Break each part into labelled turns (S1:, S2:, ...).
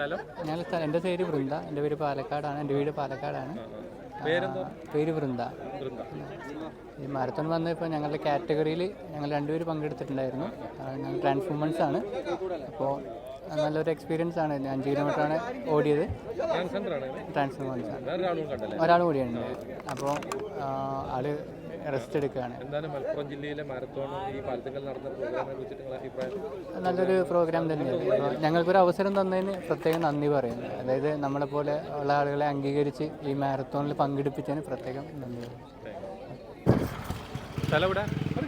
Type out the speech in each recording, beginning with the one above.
S1: സ്ഥലം?
S2: ഞാൻ സ്ഥലം എന്റെ പേര് വൃന്ദ. എന്റെ പേര് പാലക്കാടാണ്. എന്റെ വീട് പാലക്കാടാണ്.
S1: പേരെന്തോ?
S2: പേര് വൃന്ദ. ഈ മാരത്തോൺ വന്നപ്പോൾ ഞങ്ങളുടെ കാറ്റഗറിയിൽ ഞങ്ങൾ രണ്ടുപേർ പങ്കെടുത്തിട്ടുണ്ടായിരുന്നു. ഞങ്ങൾ ട്രാൻസ് വുമൻസ് ആണ് അപ്പോൾ നല്ലൊരു എക്സ്പീരിയൻസ് ആണ്. ഞാൻ അഞ്ച് കിലോമീറ്ററാണ് ഓടിയത്.
S1: ട്രാൻസ്ജെൻഡർ ആണ്
S2: ഒരാൾ ഓടിയാണ് അപ്പോൾ ആൾ റെസ്റ്റ് എടുക്കുകയാണ്.
S1: എന്താണ് മലപ്പുറം ജില്ലയിലെ മാരത്തോൺ ഈ പാലത്തുകൾ നടന്ന പ്രോഗ്രാമിനെ കുറിച്ചിട്ട് നിങ്ങളുടെ അഭിപ്രായം?
S2: നല്ലൊരു പ്രോഗ്രാം തന്നെയാണ്. ഞങ്ങൾക്കൊരു അവസരം തന്നതിന് പ്രത്യേകം നന്ദി പറയുന്നു. അതായത് നമ്മളെപ്പോലെ ഉള്ള ആളുകളെ അംഗീകരിച്ച് ഈ മാരത്തോണിൽ പങ്കെടുപ്പിച്ചതിന് പ്രത്യേകം നന്ദി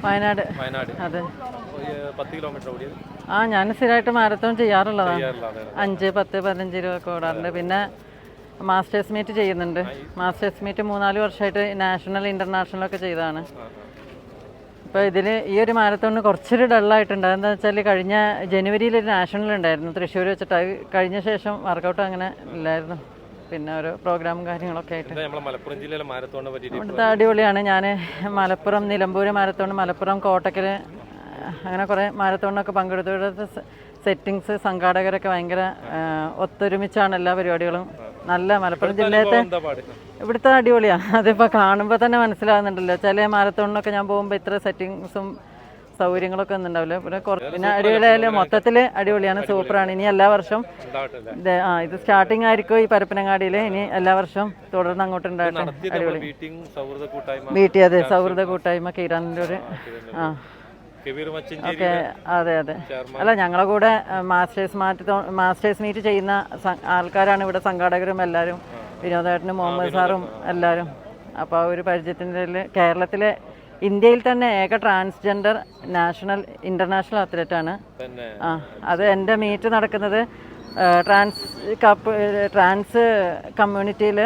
S3: വയനാട്.
S1: വയനാട്.
S3: അതെ.
S1: പത്ത് കിലോമീറ്റർ ഓടിയത്?
S3: ആ ഞാൻ സ്ഥിരമായിട്ട് മാരത്തോൺ ചെയ്യാറുള്ളതാണ്.
S1: ചെയ്യാറുള്ളതാണ്
S3: അഞ്ച് പത്ത് പതിനഞ്ച് രൂപ ഒക്കെ ഓടാറുണ്ട്. പിന്നെ മാസ്റ്റേഴ്സ് മീറ്റ് ചെയ്യുന്നുണ്ട്. മാസ്റ്റേഴ്സ് മീറ്റ് മൂന്നാൽ വർഷമായിട്ട് നാഷണൽ ഇന്റർനാഷണൽ ഒക്കെ ചെയ്തതാണ്. ഇപ്പോൾ ഇതിൽ ഈ ഒരു മാരത്തോണിന് കുറച്ചൊരു ഡള്ളായിട്ടുണ്ട് എന്താ വെച്ചാൽ കഴിഞ്ഞ ജനുവരിയിൽ ഒരു നാഷണൽ ഉണ്ടായിരുന്നു. തൃശ്ശൂർ വെച്ചിട്ട് അത് കഴിഞ്ഞ ശേഷം വർക്കൗട്ട് അങ്ങനെ ഇല്ലായിരുന്നു. പിന്നെ ഓരോ പ്രോഗ്രാമും കാര്യങ്ങളൊക്കെ ആയിട്ട്. ഇവിടുത്തെ അടിപൊളിയാണ്. ഞാൻ മലപ്പുറം നിലമ്പൂർ മാരത്തോൺ മലപ്പുറം കോട്ടക്കൽ അങ്ങനെ കുറേ മാരത്തോണിനൊക്കെ പങ്കെടുത്തു ഇവിടുത്തെ സെറ്റിങ്സ് സംഘാടകരൊക്കെ ഭയങ്കര ഒത്തൊരുമിച്ചാണ് എല്ലാ പരിപാടികളും. നല്ല മലപ്പുറം
S1: ജില്ലയത്തെ
S3: ഇവിടുത്തെ അടിപൊളിയാണ് അതിപ്പോൾ കാണുമ്പോൾ തന്നെ മനസ്സിലാകുന്നുണ്ടല്ലോ. ചില മാരത്തോണിനൊക്കെ ഞാൻ പോകുമ്പോൾ ഇത്ര സെറ്റിങ്സും സൗകര്യങ്ങളൊക്കെ ഒന്നും ഉണ്ടാവില്ല പിന്നെ കുറച്ച് പിന്നെ അടിപൊളിയായാലും മൊത്തത്തിൽ അടിപൊളിയാണ്. സൂപ്പറാണ്. ഇനി എല്ലാ വർഷവും ആ ഇത് സ്റ്റാർട്ടിങ് ആയിരിക്കും ഈ പരപ്പനങ്ങാടിയിൽ ഇനി എല്ലാ വർഷവും തുടർന്ന് അങ്ങോട്ട് ഉണ്ടാകട്ടെ
S1: അടിപൊളി.
S3: വീട്ടി അതെ സൗഹൃദ കൂട്ടായ്മ. കീരാനിന്റെ ഒരു ആ. ഒക്കെ അതെ അതെ. അല്ല ഞങ്ങളെ കൂടെ മാസ്റ്റേഴ്സ് മാറ്റ് മാസ്റ്റേഴ്സ് മീറ്റ് ചെയ്യുന്ന ആൾക്കാരാണ് ഇവിടെ സംഘാടകരും എല്ലാവരും വിനോദേട്ടനും മുഹമ്മദ് സാറും എല്ലാവരും അപ്പോൾ ആ ഒരു പരിചയത്തിന്റെ കേരളത്തിലെ ഇന്ത്യയിൽ തന്നെ ഏക ട്രാൻസ്ജെൻഡർ നാഷണൽ ഇന്റർനാഷണൽ അത്ലറ്റാണ്. ആ അത് എന്റെ മീറ്റ് നടക്കുന്നത് ട്രാൻസ് കപ്പ് ട്രാൻസ് കമ്മ്യൂണിറ്റിയിൽ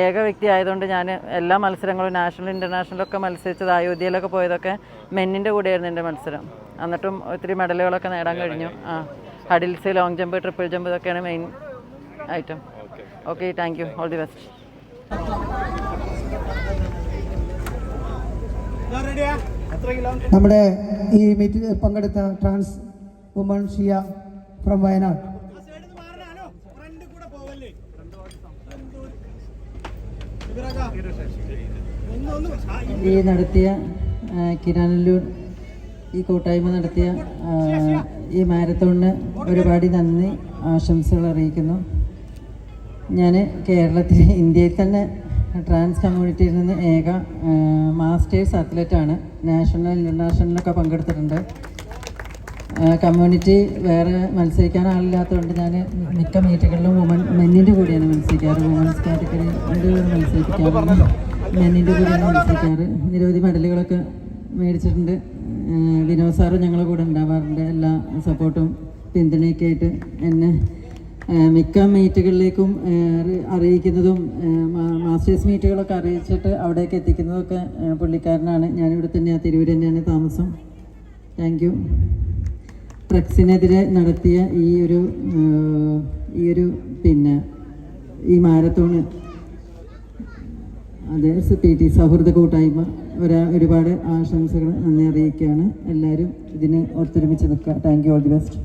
S3: ഏക വ്യക്തി ആയതുകൊണ്ട് ഞാൻ എല്ലാ മത്സരങ്ങളും നാഷണൽ ഇന്റർനാഷണലൊക്കെ മത്സരിച്ചത് അയോധ്യയിലൊക്കെ പോയതൊക്കെ മെന്നിന്റെ കൂടെയായിരുന്നു എന്റെ മത്സരം. എന്നിട്ടും ഒത്തിരി മെഡലുകളൊക്കെ നേടാൻ കഴിഞ്ഞു. ആ hurdles long jump triple jump ഇതൊക്കെയാണ് main item. Okay. Thank you. All the best.
S4: നമ്മുടെ ഈ മീറ്റിൽ പങ്കെടുത്ത ട്രാൻസ് വുമൺ ഷിയ ഫ്രം വയനാട്.
S3: ഈ നടത്തിയ കിരാനല്ലൂർ ഈ കൂട്ടായ്മ നടത്തിയ ഈ മാരത്തോണിന് ഒരുപാട് നന്ദി ആശംസകൾ അറിയിക്കുന്നു. ഞാൻ കേരളത്തിൽ ഇന്ത്യയിൽ തന്നെ ട്രാൻസ് കമ്മ്യൂണിറ്റിയിൽ നിന്ന് ഏക മാസ്റ്റേഴ്സ് അത്ലറ്റാണ് നാഷണൽ ഇന്റർനാഷണലൊക്കെ പങ്കെടുത്തിട്ടുണ്ട്. കമ്മ്യൂണിറ്റി വേറെ മത്സരിക്കാൻ ആളില്ലാത്തതുകൊണ്ട് ഞാൻ മിക്ക മീറ്റുകളിലും വുമൺ മെന്നിന്റെ കൂടിയാണ് മത്സരിക്കാറ്. വുമൻസ് കാറ്റഗറി മത്സരിപ്പിക്കാറ് മെന്നിന്റെ കൂടിയാണ് മത്സരിക്കാറ്. നിരവധി മെഡലുകളൊക്കെ മേടിച്ചിട്ടുണ്ട്. വിനോദ് സാറും ഞങ്ങളുടെ കൂടെ ഉണ്ടാവാറുണ്ട്. എല്ലാ സപ്പോർട്ടും പിന്തുണയൊക്കെ ആയിട്ട് എന്നെ മിക്ക മീറ്റുകളിലേക്കും അറിയിക്കുന്നതും മാസ്റ്റേഴ്സ് മീറ്റുകളൊക്കെ അറിയിച്ചിട്ട് അവിടേക്ക് എത്തിക്കുന്നതൊക്കെ പുള്ളിക്കാരനാണ്. ഞാനിവിടെ തന്നെയാണ് തിരൂർ തന്നെയാണ് താമസം. താങ്ക് ഡ്രഗ്സിനെതിരെ നടത്തിയ ഈ ഒരു ഈ ഒരു പിന്നെ ഈ മാരത്തോണ്. അതെ പി ടി സൗഹൃദ കൂട്ടായ്മ. ഒരാ ഒരുപാട് ആശംസകൾ നന്ദി അറിയിക്കുകയാണ്. എല്ലാവരും ഇതിന് ഒത്തൊരുമിച്ച് നിൽക്കുക. Thank you all the best